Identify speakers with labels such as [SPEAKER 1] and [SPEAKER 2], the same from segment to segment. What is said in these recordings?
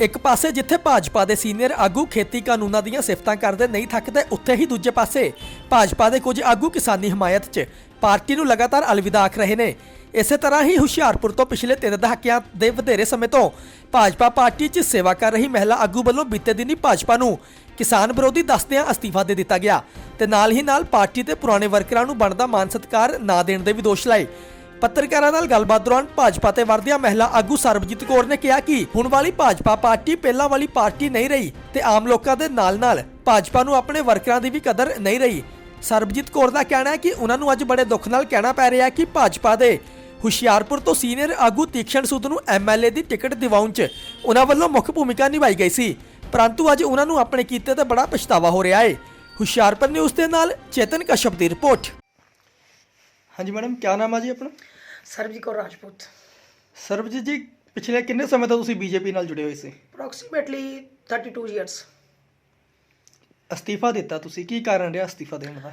[SPEAKER 1] ਇੱਕ ਪਾਸੇ ਜਿੱਥੇ ਭਾਜਪਾ ਦੇ ਸੀਨੀਅਰ ਆਗੂ ਖੇਤੀ ਕਾਨੂੰਨਾਂ ਦੀਆਂ ਸਿਫਤਾਂ ਕਰਦੇ ਨਹੀਂ ਥੱਕਦੇ, ਉੱਥੇ ਹੀ ਦੂਜੇ ਪਾਸੇ ਭਾਜਪਾ ਦੇ ਕੁਝ ਆਗੂ ਕਿਸਾਨੀ ਹਮਾਇਤ 'ਚ ਪਾਰਟੀ ਨੂੰ ਲਗਾਤਾਰ ਅਲਵਿਦਾ ਆਖ ਰਹੇ ਨੇ। ਇਸੇ ਤਰ੍ਹਾਂ ਹੀ ਹੁਸ਼ਿਆਰਪੁਰ ਤੋਂ ਪਿਛਲੇ ਤਿੰਨ ਦਹਾਕਿਆਂ ਦੇ ਵਧੇਰੇ ਸਮੇਂ ਤੋਂ ਭਾਜਪਾ ਪਾਰਟੀ 'ਚ ਸੇਵਾ ਕਰ ਰਹੀ ਮਹਿਲਾ ਆਗੂ ਵੱਲੋਂ ਬੀਤੇ ਦਿਨੀ ਭਾਜਪਾ ਨੂੰ ਕਿਸਾਨ ਵਿਰੋਧੀ ਦੱਸਦਿਆਂ ਅਸਤੀਫਾ ਦੇ ਦਿੱਤਾ ਗਿਆ ਤੇ ਨਾਲ ਹੀ ਨਾਲ ਪਾਰਟੀ ਤੇ ਪੁਰਾਣੇ ਵਰਕਰਾਂ ਨੂੰ ਬਣਦਾ ਮਾਨ ਸਤਿਕਾਰ ਨਾ ਦੇਣ ਦੇ ਵੀ ਦੋਸ਼ ਲਾਏ। ਪੱਤਰਕਾਰਾਂ ਨਾਲ ਗੱਲਬਾਤ ਦੌਰਾਨ ਭਾਜਪਾ ਤੇ ਵਰਦਿਆਂ ਮਹਿਲਾ ਆਗੂ ਸਰਬਜੀਤ ਕੌਰ ਨੇ ਕਿਹਾ ਕਿ ਹੁਣ ਵਾਲੀ ਭਾਜਪਾ ਪਾਰਟੀ ਪਹਿਲਾਂ ਵਾਲੀ ਪਾਰਟੀ ਨਹੀਂ ਰਹੀ ਤੇ ਆਮ ਲੋਕਾਂ ਦੇ ਨਾਲ-ਨਾਲ ਭਾਜਪਾ ਨੂੰ ਆਪਣੇ ਵਰਕਰਾਂ ਦੀ ਵੀ ਕਦਰ ਨਹੀਂ ਰਹੀ। ਸਰਬਜੀਤ ਕੌਰ ਦਾ ਕਹਿਣਾ ਹੈ ਕਿ ਉਹਨਾਂ ਨੂੰ ਅੱਜ ਬੜੇ ਦੁੱਖ ਨਾਲ ਕਹਿਣਾ ਪੈ ਰਿਹਾ ਹੈ ਕਿ ਭਾਜਪਾ ਦੇ ਹੁਸ਼ਿਆਰਪੁਰ ਤੋਂ ਸੀਨੀਅਰ ਆਗੂ ਤੀਕਸ਼ਣ ਸੂਦ ਨੂੰ ਐਮਐਲਏ ਦੀ ਟਿਕਟ ਦਿਵਾਉਣ 'ਚ ਉਹਨਾਂ ਵੱਲੋਂ ਮੁੱਖ ਭੂਮਿਕਾ ਨਿਭਾਈ ਗਈ ਸੀ, ਪਰੰਤੂ ਅੱਜ ਉਹਨਾਂ ਨੂੰ ਆਪਣੇ ਕੀਤੇ ਤੇ ਬੜਾ ਪਛਤਾਵਾ ਹੋ ਰਿਹਾ ਹੈ। ਹੁਸ਼ਿਆਰਪੁਰ ਨਿਊਜ਼ ਦੇ ਨਾਲ ਚੇਤਨ ਕਸ਼ਪ ਦੀ ਰਿਪੋਰਟ। ਹਾਂਜੀ ਮੈਡਮ ਕੀ ਨਾਮ ਹੈ ਜੀ ਆਪਣਾ?
[SPEAKER 2] ਸਰਬਜੀਤ ਕੌਰ ਰਾਜਪੂਤ।
[SPEAKER 1] ਸਰਬਜੀਤ ਜੀ ਪਿਛਲੇ ਕਿੰਨੇ ਸਮੇਂ ਤੋਂ ਤੁਸੀਂ ਬੀਜੇਪੀ ਨਾਲ ਜੁੜੇ ਹੋਏ ਸੀ?
[SPEAKER 2] ਅਪਰੋਕਸੀਮੇਟਲੀ 32 ਇਅਰਸ
[SPEAKER 1] ਅਸਤੀਫਾ ਦਿੱਤਾ ਤੁਸੀਂ ਕੀ ਕਾਰਨ ਰਿਹਾ ਅਸਤੀਫਾ ਦੇਣ ਦਾ?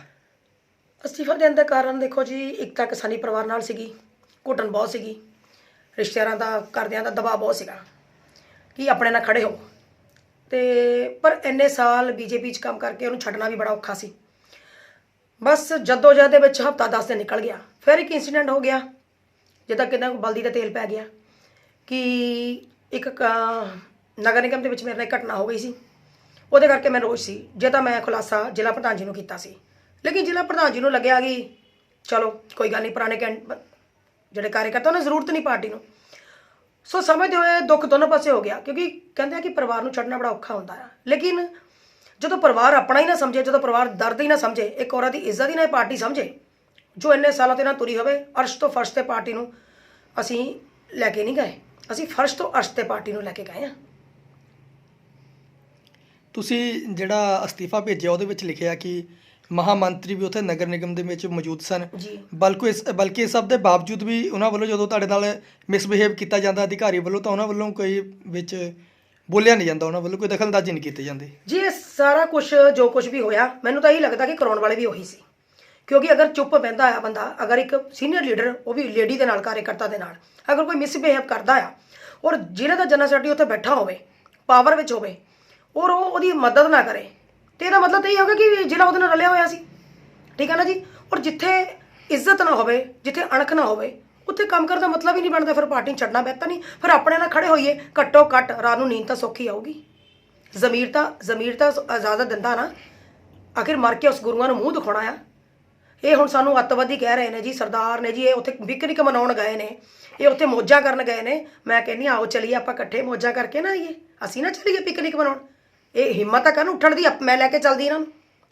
[SPEAKER 2] ਅਸਤੀਫਾ ਦੇਣ ਦਾ ਕਾਰਨ ਦੇਖੋ ਜੀ ਇੱਕ ਤਾਂ ਕਿਸਾਨੀ ਪਰਿਵਾਰ ਨਾਲ ਸੀਗੀ ਘੁੱਟਣ ਬਹੁਤ ਸੀਗੀ ਰਿਸ਼ਤੇਦਾਰਾਂ ਦਾ ਘਰਦਿਆਂ ਦਾ ਦਬਾਅ ਬਹੁਤ ਸੀਗਾ ਕਿ ਆਪਣੇ ਨਾਲ ਖੜੇ ਹੋ। ਤੇ ਪਰ ਇੰਨੇ ਸਾਲ ਬੀਜੇਪੀ 'ਚ ਕੰਮ ਕਰਕੇ ਉਹਨੂੰ ਛੱਡਣਾ ਵੀ ਬੜਾ ਔਖਾ ਸੀ। ਬਸ ਜੱਦੋ ਜਦ ਦੇ ਵਿੱਚ ਹਫਤਾ 10 ਦਿਨ ਨਿਕਲ ਗਿਆ। ਫਿਰ ਇੱਕ ਇਨਸੀਡੈਂਟ ਹੋ ਗਿਆ, ਜਿੱਦਾਂ ਕਿਦਾਂ ਬਲਦੀ ਦਾ ਤੇਲ ਪੈ ਗਿਆ, ਕਿ ਇੱਕ ਨਗਰ ਨਿਗਮ ਦੇ ਵਿੱਚ ਮੇਰੇ ਨਾਲ ਘਟਨਾ ਹੋ ਗਈ ਸੀ। ਉਹਦੇ ਕਰਕੇ ਮੈਂ ਰੋਸ਼ ਸੀ। ਜੇ ਤਾਂ ਮੈਂ ਖੁਲਾਸਾ ਜ਼ਿਲ੍ਹਾ ਪ੍ਰਧਾਨ ਜੀ ਨੂੰ ਕੀਤਾ ਸੀ। ਲੇਕਿਨ ਜ਼ਿਲ੍ਹਾ ਪ੍ਰਧਾਨ ਜੀ ਨੂੰ ਲੱਗਿਆ ਕਿ ਚਲੋ, ਕੋਈ ਗੱਲ ਨਹੀਂ, ਪੁਰਾਣੇ ਕੈਂ ਜਿਹੜੇ ਕਾਰਜਕਰਤਾ ਉਹਨਾਂ ਨੂੰ, ਜ਼ਰੂਰਤ ਨਹੀਂ ਪਾਰਟੀ ਨੂੰ। ਸੋ ਸਮਝਦੇ ਹੋਏ ਦੁੱਖ ਦੋਨੋਂ ਪਾਸੇ ਹੋ ਗਿਆ, ਕਿਉਂਕਿ ਕਹਿੰਦੇ ਆ ਕਿ ਪਰਿਵਾਰ ਨੂੰ ਛੱਡਣਾ ਬੜਾ ਔਖਾ ਹੁੰਦਾ ਆ। ਲੇਕਿਨ ਜਦੋਂ ਪਰਿਵਾਰ ਆਪਣਾ ਹੀ ਨਾ ਸਮਝੇ ਜਦੋਂ ਪਰਿਵਾਰ ਦਰਦ ਹੀ ਨਾ ਸਮਝੇ ਇੱਕ ਔਰਤ ਦੀ ਇੱਜ਼ਤ ਹੀ ਨਾ ਇਹ ਪਾਰਟੀ ਸਮਝੇ ਜੋ ਇੰਨੇ ਸਾਲਾਂ ਤੋਂ ਇਹਨਾਂ ਤੁਰੀ ਹੋਵੇ ਅਰਸ਼ ਤੋਂ ਫਰਸ਼ ਤੇ ਪਾਰਟੀ ਨੂੰ ਅਸੀਂ ਲੈ ਕੇ ਨਹੀਂ ਗਏ। ਅਸੀਂ ਫਰਸ਼ ਤੋਂ ਅਰਸ਼ ਤੇ ਪਾਰਟੀ ਨੂੰ ਲੈ ਕੇ ਗਏ ਆ
[SPEAKER 1] ਤੁਸੀਂ ਜਿਹੜਾ ਅਸਤੀਫਾ ਭੇਜਿਆ ਉਹਦੇ ਵਿੱਚ ਲਿਖਿਆ ਕਿ ਮਹਾਮੰਤਰੀ ਵੀ ਉੱਥੇ ਨਗਰ ਨਿਗਮ ਦੇ ਵਿੱਚ ਮੌਜੂਦ ਸਨ। ਬਲਕਿ ਇਸ ਬਲਕਿ ਇਸ ਸਭ ਦੇ ਬਾਵਜੂਦ ਵੀ ਉਹਨਾਂ ਵੱਲੋਂ ਜਦੋਂ ਤੁਹਾਡੇ ਨਾਲ ਮਿਸਬਿਹੇਵ ਕੀਤਾ ਜਾਂਦਾ ਅਧਿਕਾਰੀ ਵੱਲੋਂ ਤਾਂ ਉਹਨਾਂ ਵੱਲੋਂ ਕੋਈ ਵਿੱਚ ਬੋਲਿਆ ਨਹੀਂ ਜਾਂਦਾ ਉਹਨਾਂ ਵੱਲੋਂ, ਕੋਈ ਦਖਲਅੰਦਾਜ਼ੀ ਨਹੀਂ ਕੀਤੀ ਜਾਂਦੀ।
[SPEAKER 2] ਜੀ ਇਹ ਸਾਰਾ ਕੁਝ ਜੋ ਕੁਝ ਵੀ ਹੋਇਆ, ਮੈਨੂੰ ਤਾਂ ਇਹ ਲੱਗਦਾ ਕਿ ਕਰਾਉਣ ਵਾਲੇ ਵੀ ਉਹੀ ਸੀ। ਕਿਉਂਕਿ ਅਗਰ ਚੁੱਪ ਬਹਿੰਦਾ ਆ ਬੰਦਾ, ਅਗਰ ਇੱਕ ਸੀਨੀਅਰ ਲੀਡਰ ਉਹ ਵੀ ਲੇਡੀ ਦੇ ਨਾਲ, ਕਾਰਜਕਰਤਾ ਦੇ ਨਾਲ, ਅਗਰ ਕੋਈ ਮਿਸਬਿਹੇਵ ਕਰਦਾ ਆ, ਔਰ ਜ਼ਿਲ੍ਹੇ ਦਾ ਜਨਰਲ ਸੈਕਟਰੀ ਉੱਥੇ ਬੈਠਾ ਹੋਵੇ ਪਾਵਰ ਵਿੱਚ ਹੋਵੇ, ਔਰ ਉਹ ਉਹਦੀ ਮਦਦ ਨਾ ਕਰੇ, ਤੇ ਇਹਦਾ ਮਤਲਬ ਤਾਂ ਇਹ ਹੋਗਾ ਕਿ ਜ਼ਿਲ੍ਹਾ ਉਹਦੇ ਨਾਲ ਰਲਿਆ ਹੋਇਆ ਸੀ। ਠੀਕ ਹੈ ਨਾ ਜੀ? ਔਰ ਜਿੱਥੇ ਇੱਜ਼ਤ ਨਾ ਹੋਵੇ, ਜਿੱਥੇ ਅਣਖ ਨਾ ਹੋਵੇ ਉੱਥੇ ਕੰਮ ਕਰਨ ਦਾ ਮਤਲਬ ਹੀ ਨਹੀਂ ਬਣਦਾ, ਫਿਰ ਪਾਰਟੀ ਨੂੰ ਛੱਡਣਾ ਬਿਹਤਰ ਨਹੀਂ। ਫਿਰ ਆਪਣੇ ਨਾਲ ਖੜੇ ਹੋਈਏ, ਘੱਟੋ ਘੱਟ ਰਾਤ ਨੂੰ ਨੀਂਦ ਤਾਂ ਸੌਖੀ ਆਊਗੀ। ਜ਼ਮੀਰ ਤਾਂ ਜ਼ਮੀਰ ਤਾਂ ਇਜਾਜ਼ਤ ਦਿੰਦਾ ਨਾ। ਆਖਿਰ ਮਰ ਕੇ ਉਸ ਗੁਰੂਆਂ ਨੂੰ ਮੂੰਹ ਦਿਖਾਉਣਾ ਆ। ਇਹ ਹੁਣ ਸਾਨੂੰ ਅੱਤਵਾਦੀ ਕਹਿ ਰਹੇ ਨੇ ਜੀ, ਸਰਦਾਰ ਨੇ ਜੀ, ਇਹ ਉੱਥੇ ਪਿਕਨਿਕ ਮਨਾਉਣ ਗਏ ਨੇ। ਇਹ ਉੱਥੇ ਮੌਜਾਂ ਕਰਨ ਗਏ ਨੇ। ਮੈਂ ਕਹਿੰਨੀ ਆਓ ਚਲੀਏ ਆਪਾਂ ਇਕੱਠੇ ਮੌਜਾਂ ਕਰਕੇ ਨਾ ਆਈਏ। ਅਸੀਂ ਨਾ ਚਲੀਏ ਪਿਕਨਿਕ ਮਨਾਉਣ। ਇਹ ਹਿੰਮਤ ਤਾਂ ਕਰਨ ਉੱਠਣ ਦੀ ਮੈਂ ਲੈ ਕੇ ਚੱਲਦੀ ਇਹਨਾਂ ਨੂੰ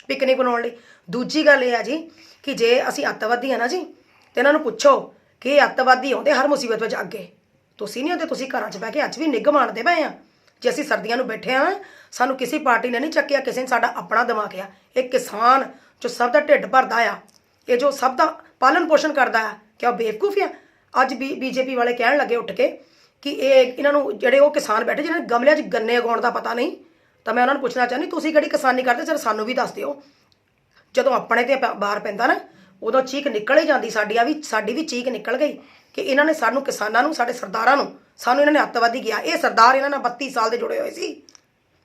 [SPEAKER 2] ਪਿਕਨਿਕ ਮਨਾਉਣ ਲਈ। ਦੂਜੀ ਗੱਲ ਇਹ ਆ ਜੀ ਕਿ ਜੇ ਅਸੀਂ ਅੱਤਵਾਦੀ ਆ ਨਾ ਜੀ, ਤੇ ਇਹਨਾਂ ਨੂੰ ਪੁੱਛੋ ਕਿ ਅੱਤਵਾਦੀ ਆਉਂਦੇ ਹਰ ਮੁਸੀਬਤ ਵਿੱਚ ਅੱਗੇ। ਤੁਸੀਂ ਨਹੀਂ ਹੁੰਦੇ ਤੁਸੀਂ ਘਰਾਂ 'ਚ ਬਹਿ ਕੇ ਅੱਜ ਵੀ ਨਿੱਘ ਮਾਣਦੇ ਪਏ ਆ। ਜੇ ਅਸੀਂ ਸਰਦੀਆਂ ਨੂੰ ਬੈਠੇ ਆ, ਸਾਨੂੰ ਕਿਸੇ ਪਾਰਟੀ ਨੇ ਨਹੀਂ ਚੱਕਿਆ, ਕਿਸੇ ਨੇ ਸਾਡਾ ਆਪਣਾ ਦਿਮਾਗ ਆ। ਇਹ ਕਿਸਾਨ ਜੋ ਸਭ ਦਾ ਢਿੱਡ ਭਰਦਾ ਆ, ਇਹ ਜੋ ਸਭ ਦਾ ਪਾਲਣ ਪੋਸ਼ਣ ਕਰਦਾ ਆ ਕਿ ਉਹ ਬੇਵਕੂਫ ਆ? ਅੱਜ ਵੀ ਬੀਜੇਪੀ ਵਾਲੇ ਕਹਿਣ ਲੱਗੇ ਉੱਠ ਕੇ ਕਿ ਇਹ ਇਹਨਾਂ ਨੂੰ ਜਿਹੜੇ ਉਹ ਕਿਸਾਨ ਬੈਠੇ, ਜਿਹਨਾਂ ਨੇ ਗਮਲਿਆਂ 'ਚ ਗੰਨੇ ਉਗਾਉਣ ਦਾ ਪਤਾ ਨਹੀਂ, ਤਾਂ ਮੈਂ ਉਹਨਾਂ ਨੂੰ ਪੁੱਛਣਾ ਚਾਹੁੰਦੀ, ਤੁਸੀਂ ਕਿਹੜੀ ਕਿਸਾਨੀ ਕਰਦੇ ਸਰ, ਸਾਨੂੰ ਵੀ ਦੱਸ ਦਿਓ। ਜਦੋਂ ਆਪਣੇ ਤੇ ਪ- ਬਾਹਰ ਪੈਂਦਾ ਨਾ ਉਦੋਂ ਚੀਕ ਨਿਕਲ ਹੀ ਜਾਂਦੀ ਸਾਡੀ ਆ ਵੀ ਸਾਡੀ ਵੀ ਚੀਕ ਨਿਕਲ ਗਈ ਕਿ ਇਹਨਾਂ ਨੇ ਸਾਨੂੰ ਕਿਸਾਨਾਂ ਨੂੰ ਸਾਡੇ ਸਰਦਾਰਾਂ ਨੂੰ ਸਾਨੂੰ ਇਹਨਾਂ ਨੇ ਅੱਤਵਾਦੀ ਗਿਆ ਇਹ ਸਰਦਾਰ ਇਹਨਾਂ ਨਾਲ 32 ਸਾਲ ਦੇ ਜੁੜੇ ਹੋਏ ਸੀ।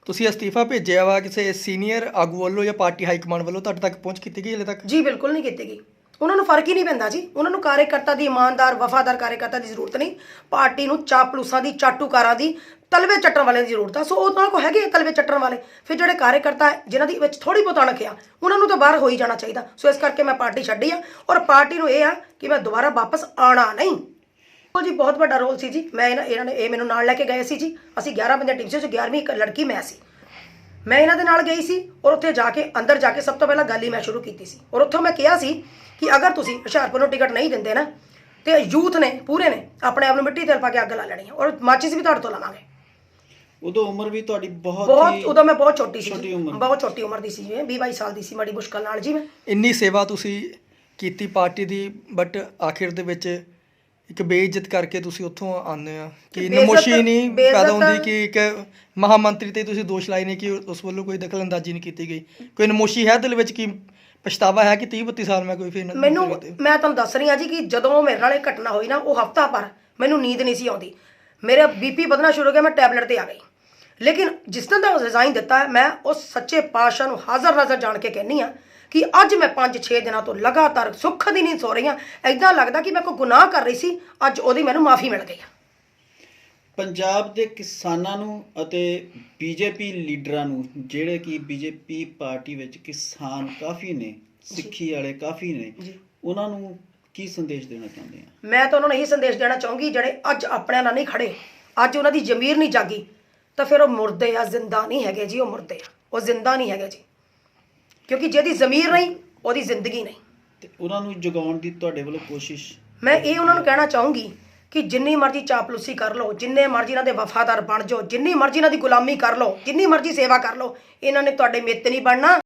[SPEAKER 1] ਤੁਸੀਂ ਅਸਤੀਫਾ ਭੇਜਿਆ ਵਾ ਕਿਸੇ ਸੀਨੀਅਰ ਆਗੂ ਵੱਲੋਂ ਜਾਂ ਪਾਰਟੀ ਹਾਈ ਕਮਾਂਡ ਵੱਲੋਂ ਤੁਹਾਡੇ ਤੱਕ ਪਹੁੰਚ ਕੀਤੀ ਗਈ ਹਲੇ ਤੱਕ?
[SPEAKER 2] ਜੀ ਬਿਲਕੁਲ ਨਹੀਂ ਕੀਤੀ ਗਈ। ਉਹਨਾਂ ਨੂੰ ਫ਼ਰਕ ਹੀ ਨਹੀਂ ਪੈਂਦਾ ਜੀ। ਉਹਨਾਂ ਨੂੰ ਕਾਰਜਕਰਤਾ ਦੀ ਇਮਾਨਦਾਰ ਵਫਾਦਾਰ ਕਾਰਜਕਰਤਾ ਦੀ ਜ਼ਰੂਰਤ ਨਹੀਂ। ਪਾਰਟੀ ਨੂੰ ਚਾਪਲੂਸਾਂ ਦੀ ਚਾਟੂਕਾਰਾਂ ਦੀ ਤਲਵੇ ਚੱਟਣ ਵਾਲਿਆਂ ਦੀ ਜ਼ਰੂਰਤ ਆ। ਸੋ ਉਹਨਾਂ ਕੋਲ ਹੈਗੇ ਆ ਤਲਵੇ ਚੱਟਣ ਵਾਲੇ? ਫਿਰ ਜਿਹੜੇ ਕਾਰਜਕਰਤਾ ਹੈ, ਜਿਨ੍ਹਾਂ ਦੀ ਵਿੱਚ ਥੋੜੀ ਬਹੁਤ ਅਣਖ ਆ ਉਹਨਾਂ ਨੂੰ ਤਾਂ ਬਾਹਰ ਹੋ ਹੀ ਜਾਣਾ ਚਾਹੀਦਾ। ਸੋ ਇਸ ਕਰਕੇ ਮੈਂ ਪਾਰਟੀ ਛੱਡੀ ਆ ਔਰ ਪਾਰਟੀ ਨੂੰ ਇਹ ਆ ਕਿ ਮੈਂ ਦੁਬਾਰਾ ਵਾਪਸ ਆਣਾ ਨਹੀਂ। ਉਹ ਜੀ ਬਹੁਤ ਵੱਡਾ ਰੋਲ ਸੀ ਜੀ। ਮੈਂ ਇਹਨਾਂ ਇਹਨਾਂ ਨੇ ਇਹ ਮੈਨੂੰ ਨਾਲ ਲੈ ਕੇ ਗਏ ਸੀ ਜੀ। ਅਸੀਂ 11 ਬੰਦੇ ਟੀਮ ਸੀ ਜੋ 11ਵੀਂ ਇੱਕ ਲੜਕੀ ਮੈਂ ਸੀ। ਮੈਂ ਇਹਨਾਂ ਦੇ ਨਾਲ ਗਈ ਸੀ ਔਰ ਉੱਥੇ ਜਾ ਕੇ ਅੰਦਰ ਜਾ ਕੇ ਸਭ ਤੋਂ ਪਹਿਲਾਂ ਗੱਲ ਹੀ ਮੈਂ ਸ਼ੁਰੂ ਕੀਤੀ ਸੀ। ਔਰ ਉੱਥੋਂ ਮੈਂ ਕਿਹਾ ਸੀ ਕਿ ਅਗਰ ਤੁਸੀਂ ਹੁਸ਼ਿਆਰਪੁਰ ਨੂੰ ਟਿਕਟ ਨਹੀਂ ਦਿੰਦੇ ਨਾ ਤੇ ਯੂਥ ਨੇ ਪੂਰੇ ਨੇ ਆਪਣੇ ਆਪ ਨੂੰ ਮਿੱਟੀ ਤੇਲ ਪਾ ਕੇ ਅੱਗ ਲਾ ਲੈਣੀ ਔਰ ਮਾਚਿਸ ਵੀ ਤੁਹਾਡੇ ਤੋਂ ਲਵਾਂਗੇ।
[SPEAKER 3] ਉਦੋਂ ਉਮਰ ਵੀ ਤੁਹਾਡੀ ਬਹੁਤ
[SPEAKER 2] ਬਹੁਤ
[SPEAKER 3] ਹੀ
[SPEAKER 2] ਉਦੋਂ ਮੈਂ ਬਹੁਤ ਛੋਟੀ ਸੀ
[SPEAKER 3] ਛੋਟੀ
[SPEAKER 2] ਜੀ।
[SPEAKER 3] ਉਮਰ।
[SPEAKER 2] ਬਹੁਤ ਛੋਟੀ ਉਮਰ ਦੀ ਸੀ ਜੀ 20 22 ਸਾਲ ਦੀ ਸੀ ਬੜੀ ਮੁਸ਼ਕਲ ਨਾਲ ਜੀ ਮੈਂ
[SPEAKER 1] ਇੰਨੀ ਸੇਵਾ ਤੁਸੀਂ ਕੀਤੀ ਪਾਰਟੀ ਦੀ ਬਟ ਆਖਿਰ ਦੇ ਵਿੱਚ ਇੱਕ ਬੇਇੱਜ਼ਤ ਕਰਕੇ ਤੁਸੀਂ ਉੱਥੋਂ ਆਉਂਦੇ ਆ ਕਿ
[SPEAKER 2] ਬੇਇੱਜ਼ਤ-
[SPEAKER 1] ਨਮੋਸ਼ੀ ਨਹੀਂ ਪੈਦਾ
[SPEAKER 2] ਬੇਇੱਜ਼ਤ-
[SPEAKER 1] ਹੁੰਦੀ ਕਿ ਇੱਕ ਮਹਾਮੰਤਰੀ ਤੇ ਤੁਸੀਂ ਦੋਸ਼ ਲਾਏ ਨੇ ਕਿ ਉਸ ਵੱਲੋਂ ਕੋਈ ਦਖਲਅੰਦਾਜ਼ੀ ਨਹੀਂ ਕੀਤੀ ਗਈ ਕੋਈ ਨਮੋਸ਼ੀ ਹੈ ਦਿਲ ਵਿੱਚ ਕੀ ਪਛਤਾਵਾ ਹੈ ਕਿ 30 32 ਸਾਲ ਮੈਂ ਕੋਈ ਫਿਰ ਨਾ-
[SPEAKER 2] ਮੈਨੂੰ। ਮੈਂ ਤੁਹਾਨੂੰ ਦੱਸ ਰਹੀ ਹਾਂ ਜੀ ਕਿ ਜਦੋਂ ਮੇਰੇ ਨਾਲ ਇਹ ਘਟਨਾ ਹੋਈ ਨਾ ਉਹ ਹਫਤਾ ਪਰ ਮੈਨੂੰ ਨੀਂਦ ਨਹੀਂ ਸੀ ਆਉਂਦੀ ਮੇਰਾ ਬੀਪੀ ਵਧਣਾ ਸ਼ੁਰੂ ਹੋ ਗਿਆ ਮੈਂ ਟੈਬਲੇਟ ਤੇ ਆ ਗਈ ਲੇਕਿਨ ਜਿਸ ਦਿਨ ਦਾ ਰਿਜ਼ਾਈਨ ਦਿੱਤਾ ਹੈ ਮੈਂ ਉਸ ਸੱਚੇ ਪਾਤਸ਼ਾਹ ਨੂੰ ਹਾਜ਼ਰ ਨਾਜ਼ਰ ਜਾਣ ਕੇ ਕਹਿੰਨੀ ਆ ਕਿ ਅੱਜ ਮੈਂ 5-6 ਦਿਨਾਂ ਤੋਂ ਲਗਾਤਾਰ ਸੁੱਖ ਦੀ ਨੀਂਦ ਸੋ ਰਹੀ ਹਾਂ ਐਦਾਂ ਲੱਗਦਾ ਕਿ ਮੈਂ ਕੋਈ ਗੁਨਾਹ ਕਰ ਰਹੀ ਸੀ ਅੱਜ ਉਹਦੀ ਮੈਨੂੰ ਮਾਫੀ ਮਿਲ ਗਈ ਆ
[SPEAKER 3] ਪੰਜਾਬ ਦੇ ਕਿਸਾਨਾਂ ਨੂੰ ਅਤੇ ਬੀਜੇਪੀ ਲੀਡਰਾਂ ਨੂੰ ਜਿਹੜੇ ਕਿ ਬੀਜੇਪੀ ਪਾਰਟੀ ਵਿੱਚ ਕਿਸਾਨ ਕਾਫੀ ਨੇ ਸਿੱਖੀ ਵਾਲੇ ਕਾਫੀ ਨੇ। ਉਹਨਾਂ ਨੂੰ ਕੀ ਸੰਦੇਸ਼ ਦੇਣਾ ਚਾਹੁੰਦੇ ਆ?
[SPEAKER 2] ਮੈਂ ਤਾਂ ਉਹਨਾਂ ਨੂੰ ਇਹੀ ਸੰਦੇਸ਼ ਦੇਣਾ ਚਾਹੂੰਗੀ ਜਿਹੜੇ ਅੱਜ ਆਪਣਿਆਂ ਨਾਲ ਨਹੀਂ ਖੜੇ ਅੱਜ ਉਹਨਾਂ ਦੀ ਜ਼ਮੀਰ ਨਹੀਂ ਜਾਗੀ ਤਾਂ ਫਿਰ ਉਹ ਮੁਰਦੇ ਆ ਜ਼ਿੰਦਾ ਨਹੀਂ ਹੈਗੇ ਜੀ ਉਹ ਮੁਰਦੇ ਆ ਉਹ ਜ਼ਿੰਦਾ ਨਹੀਂ ਹੈਗੇ ਜੀ। ਕਿਉਂਕਿ ਜਿਹਦੀ ਜ਼ਮੀਰ ਨਹੀਂ ਉਹਦੀ ਜ਼ਿੰਦਗੀ ਨਹੀਂ।
[SPEAKER 3] ਤੇ ਉਹਨਾਂ ਨੂੰ ਜਗਾਉਣ ਦੀ ਤੁਹਾਡੇ ਵੱਲੋਂ ਕੋਸ਼ਿਸ਼
[SPEAKER 2] ਮੈਂ ਇਹ ਉਹਨਾਂ ਨੂੰ ਕਹਿਣਾ ਚਾਹੂੰਗੀ ਕਿ ਜਿੰਨੀ ਮਰਜ਼ੀ ਚਾਪਲੂਸੀ ਕਰ ਲਓ ਜਿੰਨੇ ਮਰਜ਼ੀ ਇਹਨਾਂ ਦੇ ਵਫਾਦਾਰ ਬਣ ਜਾਓ ਜਿੰਨੀ ਮਰਜ਼ੀ ਇਹਨਾਂ ਦੀ ਗੁਲਾਮੀ ਕਰ ਲਓ ਜਿੰਨੀ ਮਰਜ਼ੀ ਸੇਵਾ ਕਰ ਲਓ ਇਹਨਾਂ ਨੇ ਤੁਹਾਡੇ ਮਿੱਤ ਨਹੀਂ ਬਣਨਾ।